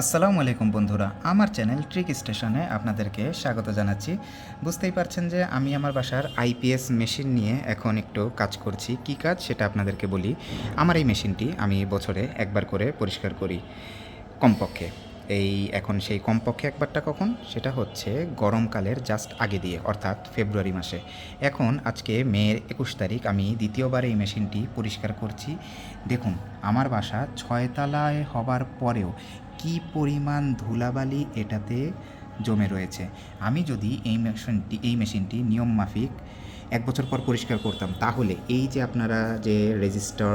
আসসালামু আলাইকুম বন্ধুরা, আমার চ্যানেল ট্রিক স্টেশনে আপনাদেরকে স্বাগত জানাচ্ছি। বুঝতেই পারছেন যে আমি আমার বাসার আইপিএস মেশিন নিয়ে এখন একটু কাজ করছি। কি কাজ সেটা আপনাদেরকে বলি। আমার এই মেশিনটি আমি বছরে একবার করে পরিষ্কার করি কমপক্ষে। এই এখন সেই কমপক্ষে একবারটা কখন? সেটা হচ্ছে গরমকালের জাস্ট আগে দিয়ে, অর্থাৎ ফেব্রুয়ারি মাসে। এখন আজকে মেয়ের একুশ তারিখ আমি দ্বিতীয়বার এই মেশিনটি পরিষ্কার করছি। দেখুন, আমার বাসা ছয়তলায় হবার পরেও কি পরিমাণ ধুলাবালি এটাতে জমে রয়েছে? আমি যদি এই মেশিনটি এই মেশিনটি নিয়ম মাফিক এক বছর পর পরিষ্কার করতাম, তাহলে এই যে আপনারা যে রেজিস্টার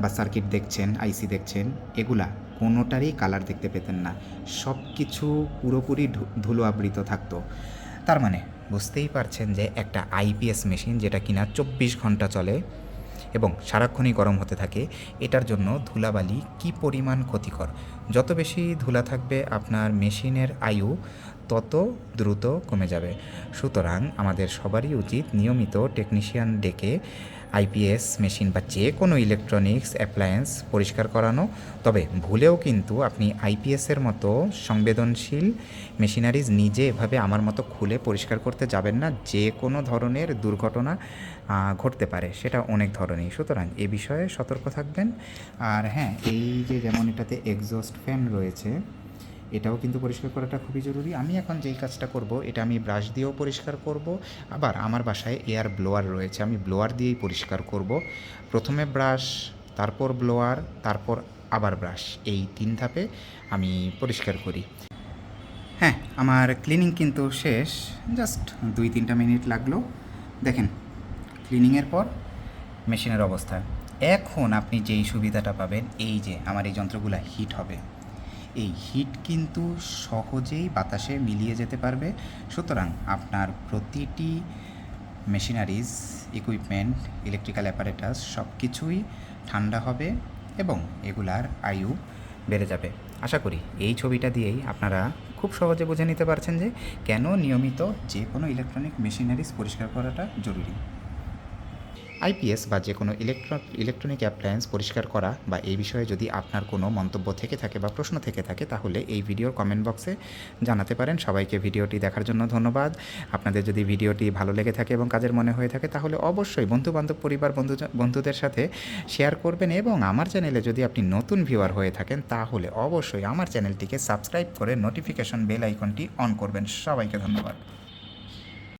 বা সার্কিট দেখছেন, আইসি দেখছেন, এগুলা কোনোটারই কালার দেখতে পেতেন না। সব কিছু পুরোপুরি ধুলো আবৃত থাকতো। তার মানে বুঝতেই পারছেন যে একটা আইপিএস মেশিন যেটা কিনা চব্বিশ ঘণ্টা চলে এবং সারাক্ষণই গরম হতে থাকে, এটার জন্য ধুলাবালি কি পরিমাণ ক্ষতিকর? যত বেশি ধুলা থাকবে আপনার মেশিনের আয়ু, তত দ্রুত কমে যাবে। সুতরাং আমাদের সবারই উচিত নিয়মিত টেকনিশিয়ান ডেকে আইপিএস মেশিন বা যে কোনো ইলেকট্রনিক্স অ্যাপ্লায়েন্স পরিষ্কার করানো। তবে ভুলেও কিন্তু আপনি আইপিএসের মতো সংবেদনশীল মেশিনারিজ নিজে এভাবে আমার মতো খুলে পরিষ্কার করতে যাবেন না। যে কোনো ধরনের দুর্ঘটনা ঘটতে পারে, সেটা অনেক ধরনের সুতরাং এ বিষয়ে সতর্ক থাকবেন। আর হ্যাঁ এই যে যেমন এটাতে এক্সস্ট ফ্যান রয়েছে এটাও কিন্তু পরিষ্কার করাটা খুবই জরুরি। আমি এখন যেই কাজটা করব, এটা আমি ব্রাশ দিয়েও পরিষ্কার করব, আবার আমার বাসায় এয়ার ব্লোয়ার রয়েছে, আমি ব্লোয়ার দিয়েই পরিষ্কার করব। প্রথমে ব্রাশ, তারপর ব্লোয়ার, তারপর আবার ব্রাশ, এই তিন ধাপে আমি পরিষ্কার করি। হ্যাঁ আমার ক্লিনিং কিন্তু শেষ, জাস্ট দুই তিনটা মিনিট লাগল। দেখেন, ক্লিনিংয়ের পর মেশিনের অবস্থা। এখন আপনি যেই সুবিধাটা পাবেন, এই যে আমার এই যন্ত্রগুলো হিট হবে। এই হিট কিন্তু সহজেই বাতাসে মিলিয়ে যেতে পারবে। সুতরাং আপনার প্রতিটি মেশিনারিজ ইকুইপমেন্ট ইলেকট্রিক্যাল অ্যাপারেটাস সব কিছুই ঠান্ডা হবে এবং এগুলার আয়ু বেড়ে যাবে। আশা করি এই ছবিটা দিয়েই আপনারা খুব সহজে বুঝে নিতে পারছেন যে কেন নিয়মিত যে কোনো ইলেকট্রনিক মেশিনারিজ পরিষ্কার করাটা জরুরি। আইপিএস বা যে কোনো ইলেকট্র, ইলেকট্রনিক অ্যাপ্লায়েন্স পরিষ্কার করা বা এই বিষয়ে যদি আপনার কোনো মন্তব্য থেকে থাকে বা প্রশ্ন থেকে থাকে, তাহলে এই ভিডিওর কমেন্ট বক্সে জানাতে পারেন। সবাইকে ভিডিওটি দেখার জন্য ধন্যবাদ। আপনাদের যদি ভিডিওটি ভালো লেগে থাকে এবং কাজের মনে হয়ে থাকে, তাহলে অবশ্যই বন্ধু বান্ধব পরিবার, বন্ধু, বন্ধুদের সাথে শেয়ার করবেন এবং আমার চ্যানেলে যদি আপনি নতুন ভিউয়ার হয়ে থাকেন, তাহলে অবশ্যই আমার চ্যানেলটিকে সাবস্ক্রাইব করে নোটিফিকেশন বেল আইকনটি অন করবেন। সবাইকে ধন্যবাদ।